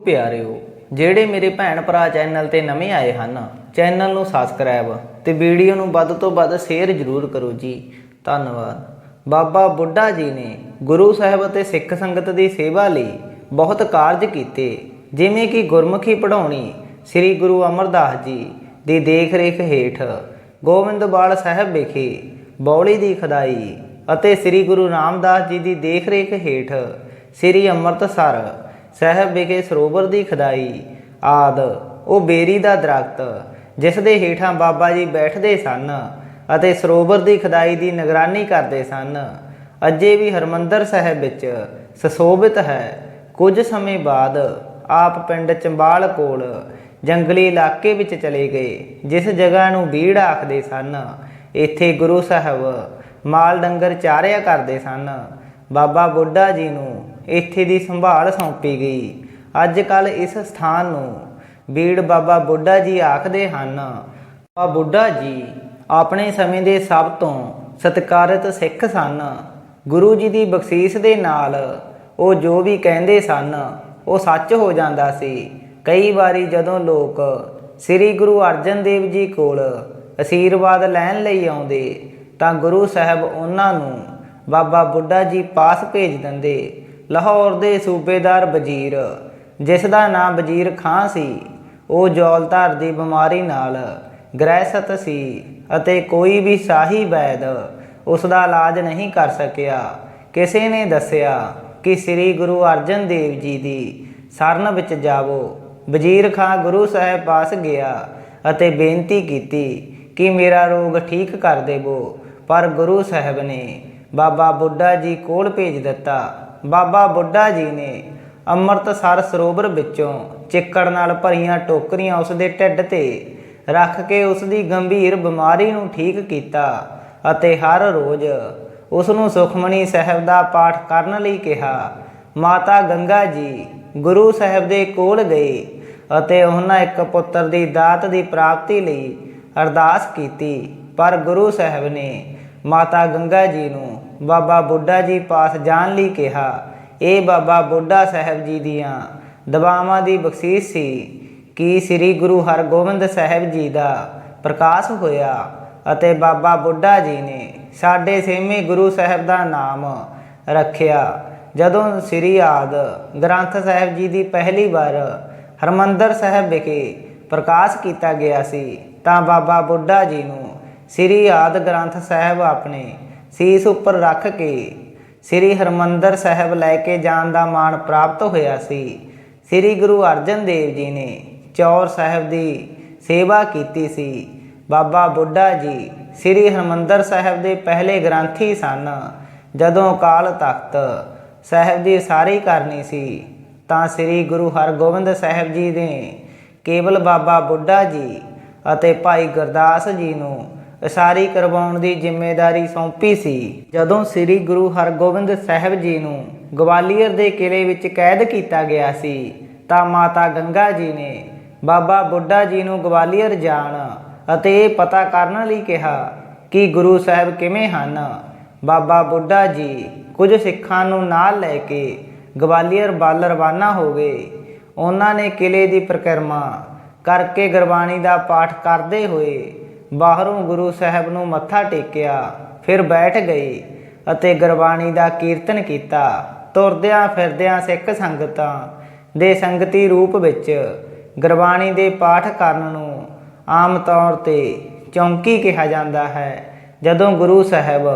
ਪਿਆਰਿਓ, ਜਿਹੜੇ ਮੇਰੇ ਭੈਣ ਭਰਾ ਚੈਨਲ ਤੇ ਨਵੇਂ ਆਏ ਹਨ, ਚੈਨਲ ਨੂੰ ਸਬਸਕ੍ਰਾਈਬ ਤੇ ਵੀਡੀਓ ਨੂੰ ਵੱਧ ਤੋਂ ਵੱਧ ਸ਼ੇਅਰ ਜ਼ਰੂਰ ਕਰੋ ਜੀ। ਧੰਨਵਾਦ। ਬਾਬਾ ਬੁੱਢਾ ਜੀ ਨੇ ਗੁਰੂ ਸਾਹਿਬ ਅਤੇ ਸਿੱਖ ਸੰਗਤ ਦੀ ਸੇਵਾ ਲਈ ਬਹੁਤ ਕਾਰਜ ਕੀਤੇ, ਜਿਵੇਂ ਕਿ ਗੁਰਮੁਖੀ ਪੜ੍ਹਾਉਣੀ, ਸ੍ਰੀ ਗੁਰੂ ਅਮਰਦਾਸ ਜੀ ਦੀ ਦੇਖ-ਰੇਖ ਹੇਠ ਗੋਬਿੰਦਵਾਲ ਸਾਹਿਬ ਵਿਖੇ ਬੌਲੀ ਦੀ ਖਦਾਈ ਅਤੇ ਸ੍ਰੀ ਗੁਰੂ ਰਾਮਦਾਸ ਜੀ ਦੀ ਦੇਖ-ਰੇਖ ਹੇਠ ਸ੍ਰੀ ਅੰਮ੍ਰਿਤਸਰ ਸਾਹਿਬ ਵਿਖੇ ਸਰੋਵਰ ਦੀ ਖਦਾਈ ਆਦ, ਉਹ ਬੇਰੀ ਦਾ ਦਰਖਤ, ਜਿਸ ਦੇ ਹੇਠਾਂ ਬਾਬਾ ਜੀ ਬੈਠਦੇ ਸਨ ਅਤੇ ਸਰੋਵਰ ਦੀ ਖਦਾਈ ਦੀ ਨਿਗਰਾਨੀ ਕਰਦੇ ਸਨ। ਅਜੇ ਵੀ ਹਰਮੰਦਰ ਸਾਹਿਬ ਵਿੱਚ ਸੁਸ਼ੋਭਿਤ ਹੈ। ਕੁਝ ਸਮੇਂ ਬਾਅਦ ਆਪ ਪਿੰਡ ਚੰਬਾਲ ਕੋਲ ਜੰਗਲੀ ਇਲਾਕੇ ਵਿੱਚ ਚਲੇ ਗਏ, ਜਿਸ ਜਗ੍ਹਾ ਨੂੰ ਬੀੜ ਆਖਦੇ ਸਨ। ਇੱਥੇ ਗੁਰੂ ਸਾਹਿਬ ਮਾਲ ਡੰਗਰ ਚਾਰਿਆ ਕਰਦੇ ਸਨ। ਬਾਬਾ ਬੁੱਢਾ ਜੀ ਨੂੰ ਇੱਥੇ ਦੀ ਸੰਭਾਲ ਸੌਂਪੀ ਗਈ। ਅੱਜ ਕੱਲ ਇਸ ਸਥਾਨ ਨੂੰ ਬੀੜ ਬਾਬਾ ਬੁੱਢਾ ਜੀ ਆਖਦੇ ਹਨ। ਬਾਬਾ ਬੁੱਢਾ ਜੀ ਆਪਣੇ ਸਮੇਂ ਦੇ ਸਭ ਤੋਂ ਸਤਿਕਾਰਿਤ ਸਿੱਖ ਸਨ। ਗੁਰੂ ਜੀ ਦੀ ਬਖਸ਼ੀਸ਼ ਦੇ ਨਾਲ ਉਹ ਜੋ ਵੀ ਕਹਿੰਦੇ ਸਨ, ਉਹ ਸੱਚ ਹੋ ਜਾਂਦਾ ਸੀ। ਕਈ ਵਾਰੀ ਜਦੋਂ ਲੋਕ ਸ੍ਰੀ ਗੁਰੂ ਅਰਜਨ ਦੇਵ ਜੀ ਕੋਲ ਅਸ਼ੀਰਵਾਦ ਲੈਣ ਲਈ ਆਉਂਦੇ, ਤਾਂ ਗੁਰੂ ਸਾਹਿਬ ਉਹਨਾਂ ਨੂੰ ਬਾਬਾ ਬੁੱਢਾ ਜੀ ਪਾਸ ਭੇਜ ਦਿੰਦੇ। ਲਾਹੌਰ ਦੇ ਸੂਬੇਦਾਰ ਵਜ਼ੀਰ। ਜਿਸ ਦਾ ਨਾਮ ਵਜ਼ੀਰ ਖਾਂ ਸੀ, ਉਹ ਜੌਲਧਾਰ ਦੀ ਬਿਮਾਰੀ ਨਾਲ ਗ੍ਰਹਿਸਤ ਸੀ ਅਤੇ ਕੋਈ ਵੀ ਸ਼ਾਹੀ ਵੈਦ ਉਸ ਦਾ ਇਲਾਜ ਨਹੀਂ ਕਰ ਸਕਿਆ। ਕਿਸੇ ਨੇ ਦੱਸਿਆ ਕਿ ਸ੍ਰੀ ਗੁਰੂ ਅਰਜਨ ਦੇਵ ਜੀ ਦੀ ਸ਼ਰਨ ਵਿੱਚ ਜਾਵੋ। ਵਜ਼ੀਰ ਖਾਂ ਗੁਰੂ ਸਾਹਿਬ ਪਾਸ ਗਿਆ ਅਤੇ ਬੇਨਤੀ ਕੀਤੀ ਕਿ ਮੇਰਾ ਰੋਗ ਠੀਕ ਕਰ ਦੇਵੋ, ਪਰ ਗੁਰੂ ਸਾਹਿਬ ਨੇ ਬਾਬਾ ਬੁੱਢਾ ਜੀ ਕੋਲ ਭੇਜ ਦਿੱਤਾ। ਬਾਬਾ ਬੁੱਢਾ ਜੀ ਨੇ ਅੰਮ੍ਰਿਤਸਰ ਸਰੋਵਰ ਵਿੱਚੋਂ ਚਿੱਕੜ ਨਾਲ ਭਰੀਆਂ ਟੋਕਰੀਆਂ ਉਸ ਦੇ ਢਿੱਡ ਤੇ ਰੱਖ ਕੇ ਉਸ ਦੀ ਗੰਭੀਰ ਬਿਮਾਰੀ ਨੂੰ ਠੀਕ ਕੀਤਾ ਅਤੇ ਹਰ ਰੋਜ਼ ਉਸ ਨੂੰ ਸੁਖਮਨੀ ਸਾਹਿਬ ਦਾ ਪਾਠ ਕਰਨ ਲਈ ਕਿਹਾ। ਮਾਤਾ ਗੰਗਾ ਜੀ ਗੁਰੂ ਸਾਹਿਬ ਦੇ ਕੋਲ ਗਏ ਅਤੇ ਉਹਨਾਂ ਇੱਕ ਪੁੱਤਰ ਦੀ ਦਾਤ ਦੀ ਪ੍ਰਾਪਤੀ ਲਈ ਅਰਦਾਸ ਕੀਤੀ। ਪਰ ਗੁਰੂ ਸਾਹਿਬ ਨੇ ਮਾਤਾ ਗੰਗਾ ਜੀ ਨੂੰ, ਬਾਬਾ ਬੁੱਢਾ ਜੀ ਪਾਸ ਜਾਣ ਲਈ ਕਿਹਾ। ਇਹ ਬਾਬਾ ਬੁੱਢਾ ਸਾਹਿਬ ਜੀ ਦੀਆਂ ਦਵਾਵਾਂ ਦੀ ਬਖਸ਼ੀਸ਼ ਸੀ ਕਿ ਸ੍ਰੀ ਗੁਰੂ ਹਰਗੋਬਿੰਦ ਸਾਹਿਬ ਜੀ ਦਾ ਪ੍ਰਕਾਸ਼ ਹੋਇਆ ਅਤੇ ਬਾਬਾ ਬੁੱਢਾ ਜੀ ਨੇ ਸਾਡੇ ਛੇਵੇਂ ਗੁਰੂ ਸਾਹਿਬ ਦਾ ਨਾਮ ਰੱਖਿਆ। ਜਦੋਂ ਸ੍ਰੀ ਆਦ ਗ੍ਰੰਥ ਸਾਹਿਬ ਜੀ ਦੀ ਪਹਿਲੀ ਵਾਰ ਹਰਮੰਦਰ ਸਾਹਿਬ ਵਿਖੇ ਪ੍ਰਕਾਸ਼ ਕੀਤਾ ਗਿਆ ਸੀ, ਤਾਂ ਬਾਬਾ ਬੁੱਢਾ ਜੀ ਨੂੰ ਸ੍ਰੀ ਆਦ ਗ੍ਰੰਥ ਸਾਹਿਬ ਆਪਣੇ ਸੀਸ ਉੱਪਰ ਰੱਖ ਕੇ ਸ੍ਰੀ ਹਰਮੰਦਰ ਸਾਹਿਬ ਲੈ ਕੇ ਜਾਣ ਦਾ ਮਾਣ ਪ੍ਰਾਪਤ ਹੋਇਆ ਸੀ। ਸ੍ਰੀ ਗੁਰੂ ਅਰਜਨ ਦੇਵ ਜੀ ਨੇ ਚੌਰ ਸਾਹਿਬ ਦੀ ਸੇਵਾ ਕੀਤੀ ਸੀ। ਬਾਬਾ ਬੁੱਢਾ ਜੀ ਸ੍ਰੀ ਹਰਮੰਦਰ ਸਾਹਿਬ ਦੇ ਪਹਿਲੇ ਗ੍ਰੰਥੀ ਸਨ। ਜਦੋਂ ਅਕਾਲ ਤਖਤ ਸਾਹਿਬ ਦੀ ਸਾਰੀ ਕਰਨੀ ਸੀ, ਤਾਂ ਸ੍ਰੀ ਗੁਰੂ ਹਰਗੋਬਿੰਦ ਸਾਹਿਬ ਜੀ ਨੇ ਕੇਵਲ ਬਾਬਾ ਬੁੱਢਾ ਜੀ ਅਤੇ ਭਾਈ ਗੁਰਦਾਸ ਜੀ ਨੂੰ ਉਸਾਰੀ ਕਰਵਾਉਣ ਦੀ ਜ਼ਿੰਮੇਵਾਰੀ ਸੌਂਪੀ ਸੀ। ਜਦੋਂ ਸ੍ਰੀ ਗੁਰੂ ਹਰਗੋਬਿੰਦ ਸਾਹਿਬ ਜੀ ਨੂੰ ਗਵਾਲੀਅਰ ਦੇ ਕਿਲੇ ਵਿੱਚ ਕੈਦ ਕੀਤਾ ਗਿਆ ਸੀ, ਤਾਂ ਮਾਤਾ ਗੰਗਾ ਜੀ ਨੇ ਬਾਬਾ ਬੁੱਢਾ ਜੀ ਨੂੰ ਗਵਾਲੀਅਰ ਜਾਣ ਅਤੇ ਇਹ ਪਤਾ ਕਰਨ ਲਈ ਕਿਹਾ ਕਿ ਗੁਰੂ ਸਾਹਿਬ ਕਿਵੇਂ ਹਨ। ਬਾਬਾ ਬੁੱਢਾ ਜੀ ਕੁਝ ਸਿੱਖਾਂ ਨੂੰ ਨਾਲ ਲੈ ਕੇ ਗਵਾਲੀਅਰ ਵੱਲ ਰਵਾਨਾ ਹੋ ਗਏ। ਉਹਨਾਂ ਨੇ ਕਿਲੇ ਦੀ ਪ੍ਰਕਰਮਾ ਕਰਕੇ ਗੁਰਬਾਣੀ ਦਾ ਪਾਠ ਕਰਦੇ ਹੋਏ ਬਾਹਰੋਂ ਗੁਰੂ ਸਾਹਿਬ ਨੂੰ ਮੱਥਾ ਟੇਕਿਆ, ਫਿਰ ਬੈਠ ਗਈ ਅਤੇ ਗੁਰਬਾਣੀ ਦਾ ਕੀਰਤਨ ਕੀਤਾ। ਤੁਰਦਿਆਂ ਫਿਰਦਿਆਂ ਸਿੱਖ ਸੰਗਤਾਂ ਦੇ ਸੰਗਤੀ ਰੂਪ ਵਿੱਚ ਗੁਰਬਾਣੀ ਦੇ ਪਾਠ ਕਰਨ ਨੂੰ ਆਮ ਤੌਰ ਤੇ ਚੌਂਕੀ ਕਿਹਾ ਜਾਂਦਾ ਹੈ। ਜਦੋਂ ਗੁਰੂ ਸਾਹਿਬ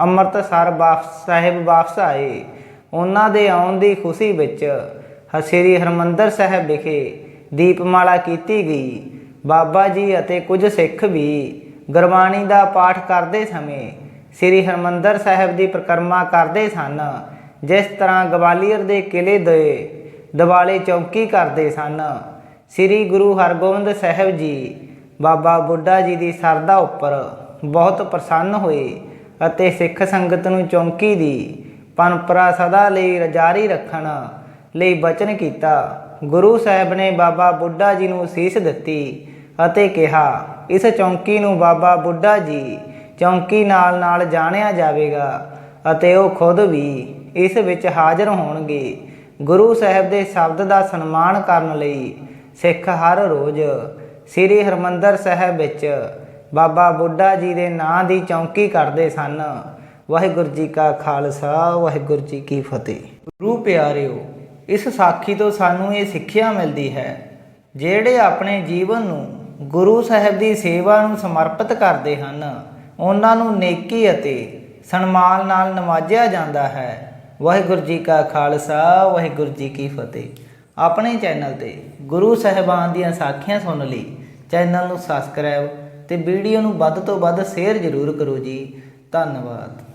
ਅੰਮ੍ਰਿਤਸਰ ਵਾਪਸ, ਸਾਹਿਬ ਵਾਪਸ ਆਏ, ਉਹਨਾਂ ਦੇ ਆਉਣ ਦੀ ਖੁਸ਼ੀ ਵਿੱਚ ਸ੍ਰੀ ਹਰਮੰਦਰ ਸਾਹਿਬ ਵਿਖੇ ਦੀਪਮਾਲਾ ਕੀਤੀ ਗਈ। ਬਾਬਾ ਜੀ ਅਤੇ ਕੁਝ ਸਿੱਖ ਵੀ ਗੁਰਬਾਣੀ ਦਾ ਪਾਠ ਕਰਦੇ ਸਮੇਂ ਸ੍ਰੀ ਹਰਮੰਦਰ ਸਾਹਿਬ ਦੀ ਪ੍ਰਕਰਮਾ ਕਰਦੇ ਸਨ, ਜਿਸ ਤਰ੍ਹਾਂ ਗਵਾਲੀਅਰ ਦੇ ਕਿਲੇ ਦੇ ਦਿਵਾਲੇ ਚੌਂਕੀ ਕਰਦੇ ਸਨ। ਸ੍ਰੀ ਗੁਰੂ ਹਰਗੋਬਿੰਦ ਸਾਹਿਬ ਜੀ ਬਾਬਾ ਬੁੱਢਾ ਜੀ ਦੀ ਸਰਦਾ ਉੱਪਰ ਬਹੁਤ ਪ੍ਰਸੰਨ ਹੋਏ ਅਤੇ ਸਿੱਖ ਸੰਗਤ ਨੂੰ ਚੌਂਕੀ ਦੀ ਪਰੰਪਰਾ ਸਦਾ ਲਈ ਜਾਰੀ ਰੱਖਣ ਲਈ ਬਚਨ ਕੀਤਾ। ਗੁਰੂ ਸਾਹਿਬ ਨੇ ਬਾਬਾ ਬੁੱਢਾ ਜੀ ਨੂੰ ਸੀਸ ਦਿੱਤੀ ਅਤੇ ਕਿਹਾ, ਇਸ ਚੌਂਕੀ ਨੂੰ ਬਾਬਾ ਬੁੱਢਾ ਜੀ ਚੌਂਕੀ ਨਾਲ ਨਾਲ ਜਾਣਿਆ ਜਾਵੇਗਾ ਅਤੇ ਉਹ ਖੁਦ ਵੀ ਇਸ ਵਿੱਚ ਹਾਜ਼ਰ ਹੋਣਗੇ। ਗੁਰੂ ਸਾਹਿਬ ਦੇ ਸ਼ਬਦ ਦਾ ਸਨਮਾਨ ਕਰਨ ਲਈ ਸਿੱਖ ਹਰ ਰੋਜ਼ ਸ੍ਰੀ ਹਰਮੰਦਰ ਸਾਹਿਬ ਵਿੱਚ ਬਾਬਾ ਬੁੱਢਾ ਜੀ ਦੇ ਨਾਂ ਦੀ ਚੌਂਕੀ ਕਰਦੇ ਸਨ। ਵਾਹਿਗੁਰੂ ਜੀ ਕਾ ਖਾਲਸਾ, ਵਾਹਿਗੁਰੂ ਜੀ ਕੀ ਫਤਿਹ। ਗੁਰੂ ਪਿਆਰਿਓ, ਇਸ ਸਾਖੀ ਤੋਂ ਸਾਨੂੰ ਇਹ ਸਿੱਖਿਆ ਮਿਲਦੀ ਹੈ, ਜਿਹੜੇ ਆਪਣੇ ਜੀਵਨ ਨੂੰ ਗੁਰੂ ਸਾਹਿਬ ਦੀ ਸੇਵਾ ਨੂੰ ਸਮਰਪਿਤ ਕਰਦੇ ਹਨ। ਉਹਨਾਂ ਨੂੰ ਨੇਕੀ ਅਤੇ ਸਨਮਾਨ ਨਾਲ ਨਵਾਜਿਆ ਜਾਂਦਾ ਹੈ। ਵਾਹਿਗੁਰੂ ਜੀ ਕਾ ਖਾਲਸਾ, ਵਾਹਿਗੁਰੂ ਜੀ ਕੀ ਫਤਿਹ। ਆਪਣੇ ਚੈਨਲ ਤੇ ਗੁਰੂ ਸਾਹਿਬਾਨ ਦੀਆਂ ਸਾਖੀਆਂ ਸੁਣਨ ਲਈ ਚੈਨਲ ਨੂੰ ਸਬਸਕ੍ਰਾਈਬ ਤੇ ਵੀਡੀਓ ਨੂੰ ਵੱਧ ਤੋਂ ਵੱਧ ਸ਼ੇਅਰ ਜ਼ਰੂਰ ਕਰੋ ਜੀ। ਧੰਨਵਾਦ।